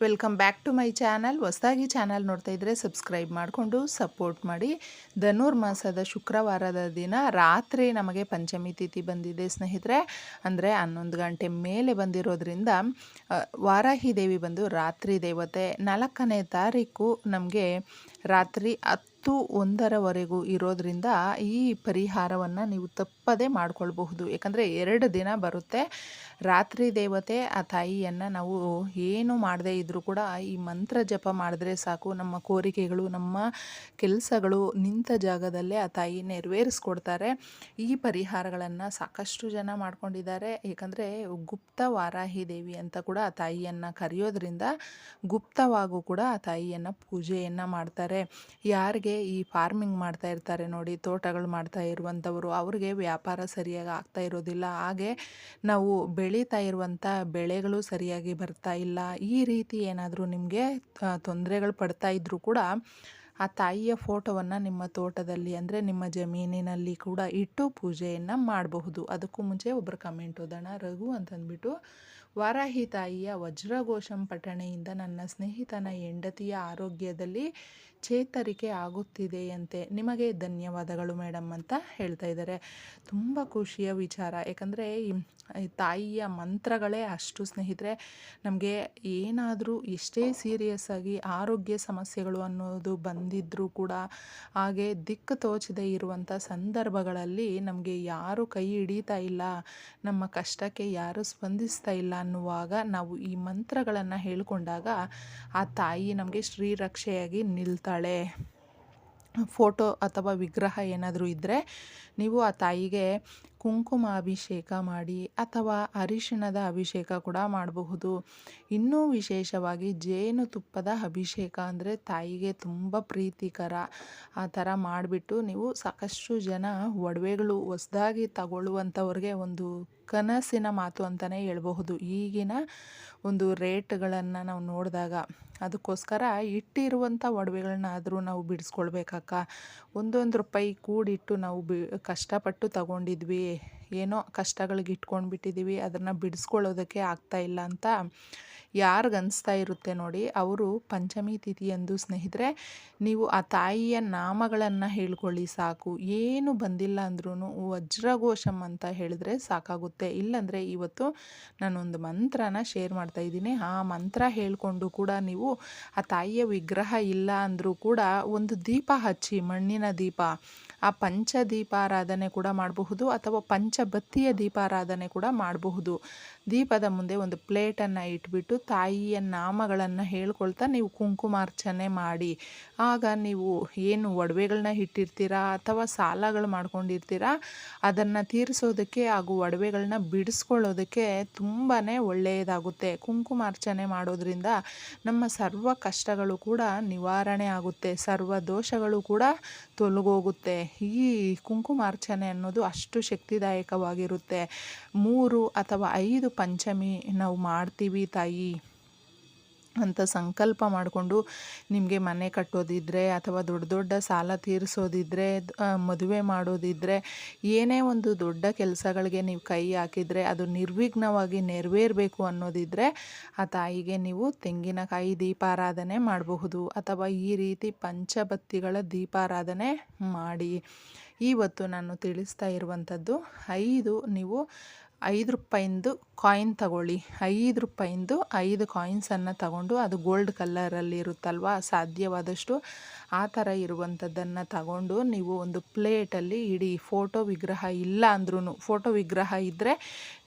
Welcome back to my channel. ಹೊಸದಾಗಿ channel ನೋಡ್ತಾ ಇದ್ದರೆ ಸಬ್ಸ್ಕ್ರೈಬ್ ಮಾಡಿಕೊಂಡು ಸಪೋರ್ಟ್ ಮಾಡಿ. ಧನುರ್ಮಾಸದ ಶುಕ್ರವಾರದ ದಿನ ರಾತ್ರಿ ನಮಗೆ ಪಂಚಮಿ ತಿಥಿ ಬಂದಿದೆ ಸ್ನೇಹಿತರೆ. ಅಂದರೆ ಹನ್ನೊಂದು ಗಂಟೆ ಮೇಲೆ ಬಂದಿರೋದ್ರಿಂದ ವಾರಾಹಿ ದೇವಿ ಬಂದು ರಾತ್ರಿ ದೇವತೆ ನಾಲ್ಕನೇ ತಾರೀಕು ನಮಗೆ ರಾತ್ರಿ ಹತ್ತು ಒಂದರವರೆಗೂ ಇರೋದ್ರಿಂದ ಈ ಪರಿಹಾರವನ್ನು ನೀವು ತಪ್ಪದೇ ಮಾಡಿಕೊಳ್ಬಹುದು. ಯಾಕಂದರೆ ಎರಡು ದಿನ ಬರುತ್ತೆ. ರಾತ್ರಿ ದೇವತೆ, ಆ ತಾಯಿಯನ್ನು ನಾವು ಏನು ಮಾಡದೇ ಇದ್ದರೂ ಕೂಡ ಈ ಮಂತ್ರ ಜಪ ಮಾಡಿದ್ರೆ ಸಾಕು. ನಮ್ಮ ಕೋರಿಕೆಗಳು, ನಮ್ಮ ಕೆಲಸಗಳು ನಿಂತ ಜಾಗದಲ್ಲೇ ಆ ತಾಯಿ ನೆರವೇರಿಸ್ಕೊಡ್ತಾರೆ. ಈ ಪರಿಹಾರಗಳನ್ನು ಸಾಕಷ್ಟು ಜನ ಮಾಡ್ಕೊಂಡಿದ್ದಾರೆ. ಏಕೆಂದರೆ ಗುಪ್ತ ವಾರಾಹಿ ದೇವಿ ಅಂತ ಕೂಡ ಆ ತಾಯಿಯನ್ನು ಕರೆಯೋದ್ರಿಂದ ಗುಪ್ತವಾಗೂ ಕೂಡ ಆ ತಾಯಿಯನ್ನು ಪೂಜೆಯನ್ನು ಮಾಡ್ತಾರೆ. ಯಾರಿಗೆ ಈ ಫಾರ್ಮಿಂಗ್ ಮಾಡ್ತಾ ಇರ್ತಾರೆ ನೋಡಿ, ತೋಟಗಳು ಮಾಡ್ತಾ ಇರುವಂಥವರು, ಅವ್ರಿಗೆ ವ್ಯಾಪಾರ ಸರಿಯಾಗಿ ಆಗ್ತಾ ಇರೋದಿಲ್ಲ. ಹಾಗೆ ನಾವು ಬೆಳೀತಾ ಇರುವಂಥ ಬೆಳೆಗಳು ಸರಿಯಾಗಿ ಬರ್ತಾ ಇಲ್ಲ. ಈ ರೀತಿ ಏನಾದರೂ ನಿಮಗೆ ತೊಂದರೆಗಳು ಪಡ್ತಾ ಇದ್ದರೂ ಕೂಡ ಆ ತಾಯಿಯ ಫೋಟೋವನ್ನು ನಿಮ್ಮ ತೋಟದಲ್ಲಿ ಅಂದರೆ ನಿಮ್ಮ ಜಮೀನಿನಲ್ಲಿ ಕೂಡ ಇಟ್ಟು ಪೂಜೆಯನ್ನು ಮಾಡಬಹುದು. ಅದಕ್ಕೂ ಮುಂಚೆ ಒಬ್ಬರು ಕಮೆಂಟ್ ಓದೋಣ. ರಘು ಅಂತಂದ್ಬಿಟ್ಟು ವಾರಾಹಿ ತಾಯಿಯ ವಜ್ರಘೋಷಂ ಪಠಣೆಯಿಂದ ನನ್ನ ಸ್ನೇಹಿತನ ಹೆಂಡತಿಯ ಆರೋಗ್ಯದಲ್ಲಿ ಚೇತರಿಕೆ ಆಗುತ್ತಿದೆಯಂತೆ. ನಿಮಗೆ ಧನ್ಯವಾದಗಳು ಮೇಡಮ್ ಅಂತ ಹೇಳ್ತಾ ಇದ್ದಾರೆ. ತುಂಬ ಖುಷಿಯ ವಿಚಾರ. ಯಾಕಂದರೆ ತಾಯಿಯ ಮಂತ್ರಗಳೇ ಅಷ್ಟು ಸ್ನೇಹಿತರೆ. ನಮಗೆ ಏನಾದರೂ ಎಷ್ಟೇ ಸೀರಿಯಸ್ ಆಗಿ ಆರೋಗ್ಯ ಸಮಸ್ಯೆಗಳು ಅನ್ನೋದು ಬಂದಿದ್ದರೂ ಕೂಡ ಹಾಗೆ ದಿಕ್ಕು ತೋಚದೆ ಇರುವಂಥ ಸಂದರ್ಭಗಳಲ್ಲಿ ನಮಗೆ ಯಾರು ಕೈ ಹಿಡಿತಾ ಇಲ್ಲ, ನಮ್ಮ ಕಷ್ಟಕ್ಕೆ ಯಾರು ಸ್ಪಂದಿಸ್ತಾ ಇಲ್ಲ ಅನ್ನುವಾಗ ನಾವು ಈ ಮಂತ್ರಗಳನ್ನು ಹೇಳಿಕೊಂಡಾಗ ಆ ತಾಯಿ ನಮಗೆ ಶ್ರೀರಕ್ಷೆಯಾಗಿ ನಿಲ್ತಾಳೆ. ಫೋಟೋ ಅಥವಾ ವಿಗ್ರಹ ಏನಾದರೂ ಇದ್ದರೆ ನೀವು ಆ ತಾಯಿಗೆ ಕುಂಕುಮ ಅಭಿಷೇಕ ಮಾಡಿ ಅಥವಾ ಅರಿಶಿಣದ ಅಭಿಷೇಕ ಕೂಡ ಮಾಡಬಹುದು. ಇನ್ನೂ ವಿಶೇಷವಾಗಿ ಜೇನುತುಪ್ಪದ ಅಭಿಷೇಕ ಅಂದರೆ ತಾಯಿಗೆ ತುಂಬ ಪ್ರೀತಿಕರ ಆ ಥರ ಮಾಡಿಬಿಟ್ಟು ನೀವು ಸಾಕಷ್ಟು ಜನ ಒಡವೆಗಳು ಹೊಸ್ದಾಗಿ ತಗೊಳ್ಳುವಂಥವ್ರಿಗೆ ಒಂದು ಕನಸಿನ ಮಾತು ಅಂತಲೇ ಹೇಳ್ಬಹುದು. ಈಗಿನ ಒಂದು ರೇಟ್ಗಳನ್ನು ನಾವು ನೋಡಿದಾಗ ಅದಕ್ಕೋಸ್ಕರ ಇಟ್ಟಿರುವಂಥ ಒಡವೆಗಳನ್ನಾದರೂ ನಾವು ಬಿಡಿಸ್ಕೊಳ್ಬೇಕಕ್ಕ. ಒಂದೊಂದು ರೂಪಾಯಿ ಕೂಡಿಟ್ಟು ನಾವು ಬಿ, ಕಷ್ಟಪಟ್ಟು ತಗೊಂಡಿದ್ವಿ, ಏನೋ ಕಷ್ಟಗಳಿಗೆ ಇಟ್ಕೊಂಡು ಬಿಟ್ಟಿದ್ದೀವಿ ಅದನ್ನು ಬಿಡಿಸ್ಕೊಳ್ಳೋದಕ್ಕೆ ಇಲ್ಲ ಅಂತ ಯಾರಿಗೆ ಅನಿಸ್ತಾ ಇರುತ್ತೆ ನೋಡಿ, ಅವರು ಪಂಚಮಿ ತಿಥಿಯಂದು ಸ್ನೇಹಿತರೆ, ನೀವು ಆ ತಾಯಿಯ ನಾಮಗಳನ್ನು ಹೇಳ್ಕೊಳ್ಳಿ ಸಾಕು. ಏನು ಬಂದಿಲ್ಲ ಅಂದ್ರೂ ವಜ್ರಘೋಷಂ ಅಂತ ಹೇಳಿದ್ರೆ ಸಾಕಾಗುತ್ತೆ. ಇಲ್ಲಾಂದರೆ ಇವತ್ತು ನಾನೊಂದು ಮಂತ್ರನ ಶೇರ್ ಮಾಡ್ತಾ ಇದ್ದೀನಿ. ಆ ಮಂತ್ರ ಹೇಳಿಕೊಂಡು ಕೂಡ ನೀವು ಆ ತಾಯಿಯ ವಿಗ್ರಹ ಇಲ್ಲ ಅಂದರೂ ಕೂಡ ಒಂದು ದೀಪ ಹಚ್ಚಿ, ಮಣ್ಣಿನ ದೀಪ, ಆ ಪಂಚ ದೀಪಾರಾಧನೆ ಕೂಡ ಮಾಡಬಹುದು ಅಥವಾ ಪಂಚಬತ್ತಿಯ ದೀಪಾರಾಧನೆ ಕೂಡ ಮಾಡಬಹುದು. ದೀಪದ ಮುಂದೆ ಒಂದು ಪ್ಲೇಟನ್ನು ಇಟ್ಬಿಟ್ಟು ತಾಯಿಯ ನಾಮಗಳನ್ನು ಹೇಳ್ಕೊಳ್ತಾ ನೀವು ಕುಂಕುಮಾರ್ಚನೆ ಮಾಡಿ, ಆಗ ನೀವು ಏನು ಒಡವೆಗಳನ್ನ ಇಟ್ಟಿರ್ತೀರಾ ಅಥವಾ ಸಾಲಗಳು ಮಾಡ್ಕೊಂಡಿರ್ತೀರಾ, ಅದನ್ನು ತೀರಿಸೋದಕ್ಕೆ ಹಾಗೂ ಒಡವೆಗಳನ್ನ ಬಿಡಿಸ್ಕೊಳ್ಳೋದಕ್ಕೆ ತುಂಬಾ ಒಳ್ಳೆಯದಾಗುತ್ತೆ. ಕುಂಕುಮಾರ್ಚನೆ ಮಾಡೋದ್ರಿಂದ ನಮ್ಮ ಸರ್ವ ಕಷ್ಟಗಳು ಕೂಡ ನಿವಾರಣೆ ಆಗುತ್ತೆ, ಸರ್ವ ದೋಷಗಳು ಕೂಡ ತೊಲಗೋಗುತ್ತೆ. ಈ ಕುಂಕುಮಾರ್ಚನೆ ಅನ್ನೋದು ಅಷ್ಟು ಶಕ್ತಿದಾಯಕವಾಗಿರುತ್ತೆ. ಮೂರು ಅಥವಾ ಐದು ಪಂಚಮಿ ನಾವು ಮಾಡ್ತೀವಿ ತಾಯಿ. ಅಂತ ಸಂಕಲ್ಪ ಮಾಡಿಕೊಂಡು ನಿಮಗೆ ಮನೆ ಕಟ್ಟೋದಿದ್ದರೆ ಅಥವಾ ದೊಡ್ಡ ದೊಡ್ಡ ಸಾಲ ತೀರಿಸೋದಿದ್ದರೆ ಮದುವೆ ಮಾಡೋದಿದ್ದರೆ ಏನೇ ಒಂದು ದೊಡ್ಡ ಕೆಲಸಗಳಿಗೆ ನೀವು ಕೈ ಹಾಕಿದರೆ ಅದು ನಿರ್ವಿಘ್ನವಾಗಿ ನೆರವೇರಬೇಕು ಅನ್ನೋದಿದ್ದರೆ ಆ ತಾಯಿಗೆ ನೀವು ತೆಂಗಿನಕಾಯಿ ದೀಪಾರಾಧನೆ ಮಾಡಬಹುದು. ಅಥವಾ ಈ ರೀತಿ ಪಂಚಬತ್ತಿಗಳ ದೀಪಾರಾಧನೆ ಮಾಡಿ. ಇವತ್ತು ನಾನು ತಿಳಿಸ್ತಾ ಇರುವಂಥದ್ದು, ಐದು, ನೀವು ಐದು ರೂಪಾಯಿಂದು ಕಾಯಿನ್ ತಗೊಳ್ಳಿ. ಐದು ರೂಪಾಯಿಂದು ಐದು ಕಾಯಿನ್ಸನ್ನು ತಗೊಂಡು ಅದು ಗೋಲ್ಡ್ ಕಲ್ಲರಲ್ಲಿ ಇರುತ್ತಲ್ವ? ಸಾಧ್ಯವಾದಷ್ಟು ಆ ಥರ ಇರುವಂಥದ್ದನ್ನು ತಗೊಂಡು ನೀವು ಒಂದು ಪ್ಲೇಟಲ್ಲಿ ಇಡಿ ಫೋಟೋ ವಿಗ್ರಹ ಇಲ್ಲ ಅಂದ್ರೂ ಫೋಟೋ ವಿಗ್ರಹ ಇದ್ದರೆ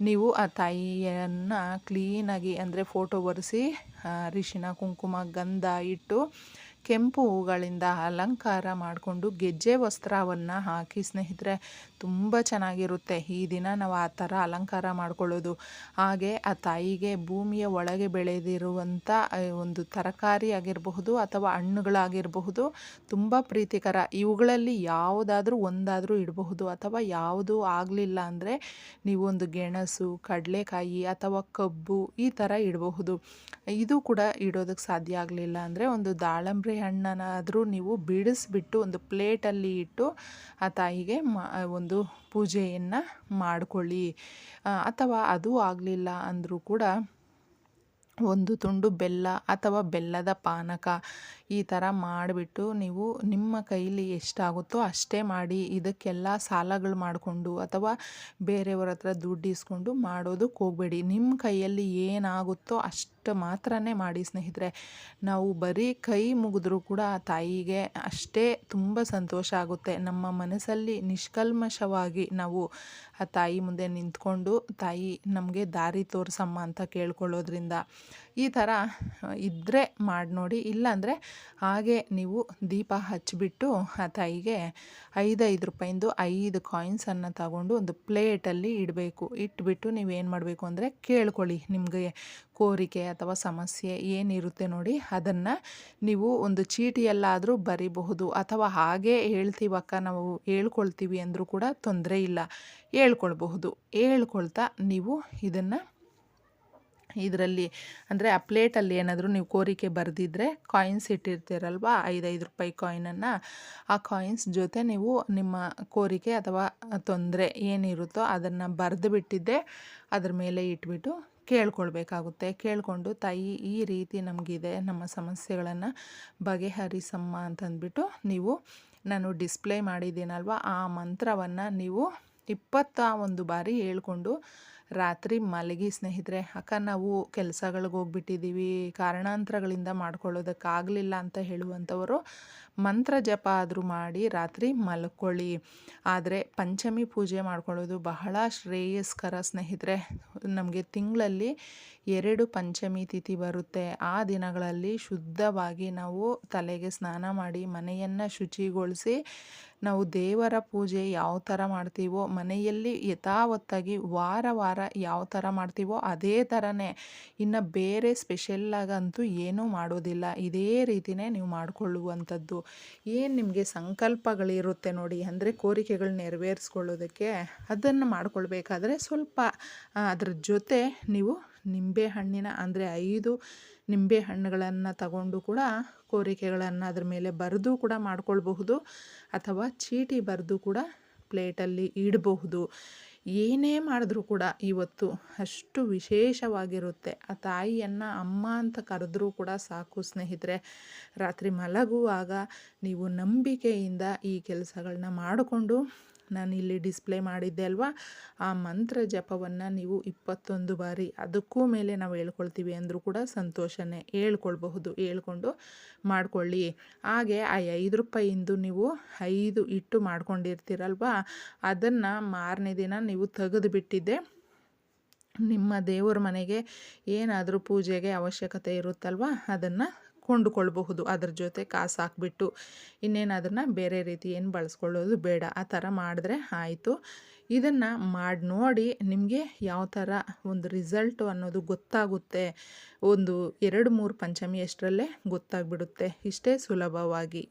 ನೀವು ಆ ತಾಯಿಯನ್ನು ಕ್ಲೀನಾಗಿ ಅಂದರೆ ಫೋಟೋ ಒರೆಸಿ ಅರಿಶಿನ, ಕುಂಕುಮ, ಗಂಧ ಇಟ್ಟು ಕೆಂಪು ಹೂಗಳಿಂದ ಅಲಂಕಾರ ಮಾಡಿಕೊಂಡು ಗೆಜ್ಜೆ ವಸ್ತ್ರವನ್ನು ಹಾಕಿ ಸ್ನೇಹಿತರೆ ತುಂಬ ಚೆನ್ನಾಗಿರುತ್ತೆ. ಈ ದಿನ ನಾವು ಆ ಥರ ಅಲಂಕಾರ ಮಾಡ್ಕೊಳ್ಳೋದು. ಹಾಗೆ ಆ ತಾಯಿಗೆ ಭೂಮಿಯ ಒಳಗೆ ಬೆಳೆದಿರುವಂಥ ಒಂದು ತರಕಾರಿ ಆಗಿರಬಹುದು ಅಥವಾ ಹಣ್ಣುಗಳಾಗಿರಬಹುದು ತುಂಬ ಪ್ರೀತಿಕರ. ಇವುಗಳಲ್ಲಿ ಯಾವುದಾದ್ರೂ ಒಂದಾದರೂ ಇಡಬಹುದು. ಅಥವಾ ಯಾವುದು ಆಗಲಿಲ್ಲ ಅಂದರೆ ನೀವು ಒಂದು ಗೆಣಸು, ಕಡಲೆಕಾಯಿ ಅಥವಾ ಕಬ್ಬು ಈ ಥರ ಇಡಬಹುದು. ಇದು ಕೂಡ ಇಡೋದಕ್ಕೆ ಸಾಧ್ಯ ಆಗಲಿಲ್ಲ ಅಂದರೆ ಒಂದು ದಾಳಂಬ್ರಿ ಹಣ್ಣನ್ನಾದರೂ ನೀವು ಬಿಡಿಸ್ಬಿಟ್ಟು ಒಂದು ಪ್ಲೇಟಲ್ಲಿ ಇಟ್ಟು ಆ ತಾಯಿಗೆ ಮಾ ಒಂದು ಪೂಜೆಯನ್ನು ಮಾಡಿಕೊಳ್ಳಿ. ಅಥವಾ ಅದು ಆಗಲಿಲ್ಲ ಅಂದರೂ ಕೂಡ ಒಂದು ತುಂಡು ಬೆಲ್ಲ ಅಥವಾ ಬೆಲ್ಲದ ಪಾನಕ ಈ ಥರ ಮಾಡಿಬಿಟ್ಟು ನೀವು ನಿಮ್ಮ ಕೈಲಿ ಎಷ್ಟಾಗುತ್ತೋ ಅಷ್ಟೇ ಮಾಡಿ ಇದಕ್ಕೆಲ್ಲ ಸಾಲಗಳು ಮಾಡಿಕೊಂಡು ಅಥವಾ ಬೇರೆಯವ್ರ ಹತ್ರ ದುಡ್ಡು ಇಸ್ಕೊಂಡು ಮಾಡೋದಕ್ಕೆ ಹೋಗಬೇಡಿ. ನಿಮ್ಮ ಕೈಯಲ್ಲಿ ಏನಾಗುತ್ತೋ ಅಷ್ಟು ಮಾತ್ರನೇ ಮಾಡಿ ಸ್ನೇಹಿತರೆ. ನಾವು ಬರೀ ಕೈ ಮುಗಿದ್ರೂ ಕೂಡ ಆ ತಾಯಿಗೆ ಅಷ್ಟೇ ತುಂಬ ಸಂತೋಷ ಆಗುತ್ತೆ. ನಮ್ಮ ಮನಸ್ಸಲ್ಲಿ ನಿಷ್ಕಲ್ಮಶವಾಗಿ ನಾವು ಆ ತಾಯಿ ಮುಂದೆ ನಿಂತ್ಕೊಂಡು ತಾಯಿ ನಮಗೆ ದಾರಿ ತೋರಿಸಮ್ಮ ಅಂತ ಕೇಳ್ಕೊಳ್ಳೋದ್ರಿಂದ ಈ ಥರ ಇದ್ದರೆ ಮಾಡಿ ನೋಡಿ. ಇಲ್ಲಾಂದರೆ ಹಾಗೆ ನೀವು ದೀಪ ಹಚ್ಚಿಬಿಟ್ಟು ಆ ತಾಯಿಗೆ ಐದೈದು ರೂಪಾಯಿಂದು ಐದು ಕಾಯಿನ್ಸನ್ನು ತಗೊಂಡು ಒಂದು ಪ್ಲೇಟಲ್ಲಿ ಇಡಬೇಕು. ಇಟ್ಬಿಟ್ಟು ನೀವು ಏನು ಮಾಡಬೇಕು ಅಂದರೆ ಕೇಳ್ಕೊಳ್ಳಿ ನಿಮಗೆ ಕೋರಿಕೆ ಅಥವಾ ಸಮಸ್ಯೆ ಏನಿರುತ್ತೆ ನೋಡಿ ಅದನ್ನು ನೀವು ಒಂದು ಚೀಟಿಯಲ್ಲಾದರೂ ಬರಿಬಹುದು ಅಥವಾ ಹಾಗೆ ಹೇಳ್ತೀವಕ್ಕ ನಾವು ಹೇಳ್ಕೊಳ್ತೀವಿ ಅಂದರೂ ಕೂಡ ತೊಂದರೆ ಇಲ್ಲ. ಹೇಳ್ಕೊಳ್ಬಹುದು. ಹೇಳ್ಕೊಳ್ತಾ ನೀವು ಇದನ್ನು ಇದರಲ್ಲಿ ಅಂದರೆ ಆ ಪ್ಲೇಟಲ್ಲಿ ಏನಾದರೂ ನೀವು ಕೋರಿಕೆ ಬರೆದಿದ್ರೆ ಕಾಯಿನ್ಸ್ ಇಟ್ಟಿರ್ತೀರಲ್ವ? ಐದೈದು ರೂಪಾಯಿ ಕಾಯಿನನ್ನು ಆ ಕಾಯಿನ್ಸ್ ಜೊತೆ ನೀವು ನಿಮ್ಮ ಕೋರಿಕೆ ಅಥವಾ ತೊಂದರೆ ಏನಿರುತ್ತೋ ಅದನ್ನು ಬರೆದು ಬಿಟ್ಟಿದ್ದೆ, ಅದ್ರ ಮೇಲೆ ಇಟ್ಬಿಟ್ಟು ಕೇಳ್ಕೊಳ್ಬೇಕಾಗುತ್ತೆ. ಕೇಳಿಕೊಂಡು ತಾಯಿ ಈ ರೀತಿ ನಮಗಿದೆ, ನಮ್ಮ ಸಮಸ್ಯೆಗಳನ್ನು ಬಗೆಹರಿಸಮ್ಮ ಅಂತಂದ್ಬಿಟ್ಟು ನೀವು ನಾನು ಡಿಸ್ಪ್ಲೇ ಮಾಡಿದ್ದೀನಲ್ವ? ಆ ಮಂತ್ರವನ್ನು ನೀವು ಇಪ್ಪತ್ತ ಒಂದು ಬಾರಿ ಹೇಳ್ಕೊಂಡು ರಾತ್ರಿ ಮಲಗಿ ಸ್ನೇಹಿತರೆ, ಅಕ್ಕ ನಾವು ಕೆಲಸಗಳಿಗೆ ಹೋಗ್ಬಿಟ್ಟಿದ್ದೀವಿ ಕಾರಣಾಂತರಗಳಿಂದ ಮಾಡ್ಕೊಳ್ಳೋದಕ್ಕಾಗಲಿಲ್ಲ ಅಂತ ಹೇಳುವಂಥವರು ಮಂತ್ರ ಜಪ ಆದರೂ ಮಾಡಿ ರಾತ್ರಿ ಮಲ್ಕೊಳ್ಳಿ. ಆದರೆ ಪಂಚಮಿ ಪೂಜೆ ಮಾಡ್ಕೊಳ್ಳೋದು ಬಹಳ ಶ್ರೇಯಸ್ಕರ ಸ್ನೇಹಿತರೆ. ನಮಗೆ ತಿಂಗಳಲ್ಲಿ ಎರಡು ಪಂಚಮಿ ತಿಥಿ ಬರುತ್ತೆ. ಆ ದಿನಗಳಲ್ಲಿ ಶುದ್ಧವಾಗಿ ನಾವು ತಲೆಗೆ ಸ್ನಾನ ಮಾಡಿ ಮನೆಯನ್ನು ಶುಚಿಗೊಳಿಸಿ ನಾವು ದೇವರ ಪೂಜೆ ಯಾವ ಥರ ಮಾಡ್ತೀವೋ, ಮನೆಯಲ್ಲಿ ಯಥಾವತ್ತಾಗಿ ವಾರ ವಾರ ಯಾವ ಥರ ಮಾಡ್ತೀವೋ ಅದೇ ಥರನೇ ಇನ್ನು ಬೇರೆ ಸ್ಪೆಷಲ್ಲಾಗಂತೂ ಏನೂ ಮಾಡೋದಿಲ್ಲ. ಇದೇ ರೀತಿಯೇ ನೀವು ಮಾಡಿಕೊಳ್ಳುವಂಥದ್ದು. ಏನು ನಿಮಗೆ ಸಂಕಲ್ಪಗಳಿರುತ್ತೆ ನೋಡಿ, ಅಂದರೆ ಕೋರಿಕೆಗಳು ನೆರವೇರಿಸ್ಕೊಳ್ಳೋದಕ್ಕೆ ಅದನ್ನು ಮಾಡ್ಕೊಳ್ಬೇಕಾದ್ರೆ ಸ್ವಲ್ಪ ಅದ್ರ ಜೊತೆ ನೀವು ನಿಂಬೆ ಹಣ್ಣಿನ ಅಂದರೆ ಐದು ನಿಂಬೆ ಹಣ್ಣುಗಳನ್ನು ತಗೊಂಡು ಕೂಡ ಕೋರಿಕೆಗಳನ್ನು ಅದ್ರ ಮೇಲೆ ಬರೆದು ಕೂಡ ಮಾಡ್ಕೊಳ್ಬಹುದು. ಅಥವಾ ಚೀಟಿ ಬರೆದು ಕೂಡ ಪ್ಲೇಟಲ್ಲಿ ಇಡಬಹುದು. ಏನೇ ಮಾಡಿದ್ರೂ ಕೂಡ ಇವತ್ತು ಅಷ್ಟು ವಿಶೇಷವಾಗಿರುತ್ತೆ. ಆ ತಾಯಿಯನ್ನು ಅಮ್ಮ ಅಂತ ಕರೆದ್ರೂ ಕೂಡ ಸಾಕು ಸ್ನೇಹಿತರೆ. ರಾತ್ರಿ ಮಲಗುವಾಗ ನೀವು ನಂಬಿಕೆಯಿಂದ ಈ ಕೆಲಸಗಳನ್ನ ಮಾಡಿಕೊಂಡು ನಾನು ಇಲ್ಲಿ ಡಿಸ್ಪ್ಲೇ ಮಾಡಿದ್ದೆ ಅಲ್ವಾ? ಆ ಮಂತ್ರ ಜಪವನ್ನು ನೀವು ಇಪ್ಪತ್ತೊಂದು ಬಾರಿ ಅದಕ್ಕೂ ಮೇಲೆ ನಾವು ಹೇಳ್ಕೊಳ್ತೀವಿ ಅಂದರೂ ಕೂಡ ಸಂತೋಷನೇ. ಹೇಳ್ಕೊಳ್ಬಹುದು, ಹೇಳ್ಕೊಂಡು ಮಾಡಿಕೊಳ್ಳಿ. ಹಾಗೆ ಆ ಐದು ರೂಪಾಯಿಂದು ನೀವು ಐದು ಇಟ್ಟು ಮಾಡ್ಕೊಂಡಿರ್ತೀರಲ್ವಾ? ಅದನ್ನು ಮಾರನೇ ದಿನ ನೀವು ತೆಗೆದು ಬಿಟ್ಟಿದ್ದೆ ನಿಮ್ಮ ದೇವರ ಮನೆಗೆ ಏನಾದರೂ ಪೂಜೆಗೆ ಅವಶ್ಯಕತೆ ಇರುತ್ತಲ್ವ? ಅದನ್ನು ಕೊಂಡುಕೊಳ್ಬಹುದು ಅದ್ರ ಜೊತೆ ಕಾಸು ಹಾಕ್ಬಿಟ್ಟು ಇನ್ನೇನು ಬೇರೆ ರೀತಿ ಏನು ಬಳಸ್ಕೊಳ್ಳೋದು ಬೇಡ. ಆ ಥರ ಮಾಡಿದ್ರೆ ಆಯಿತು. ಇದನ್ನು ಮಾಡಿ ನೋಡಿ ನಿಮಗೆ ಯಾವ ಥರ ಒಂದು ರಿಸಲ್ಟು ಅನ್ನೋದು ಗೊತ್ತಾಗುತ್ತೆ. ಒಂದು ಎರಡು ಮೂರು ಪಂಚಮಿ ಅಷ್ಟರಲ್ಲೇ ಗೊತ್ತಾಗ್ಬಿಡುತ್ತೆ. ಇಷ್ಟೇ ಸುಲಭವಾಗಿ.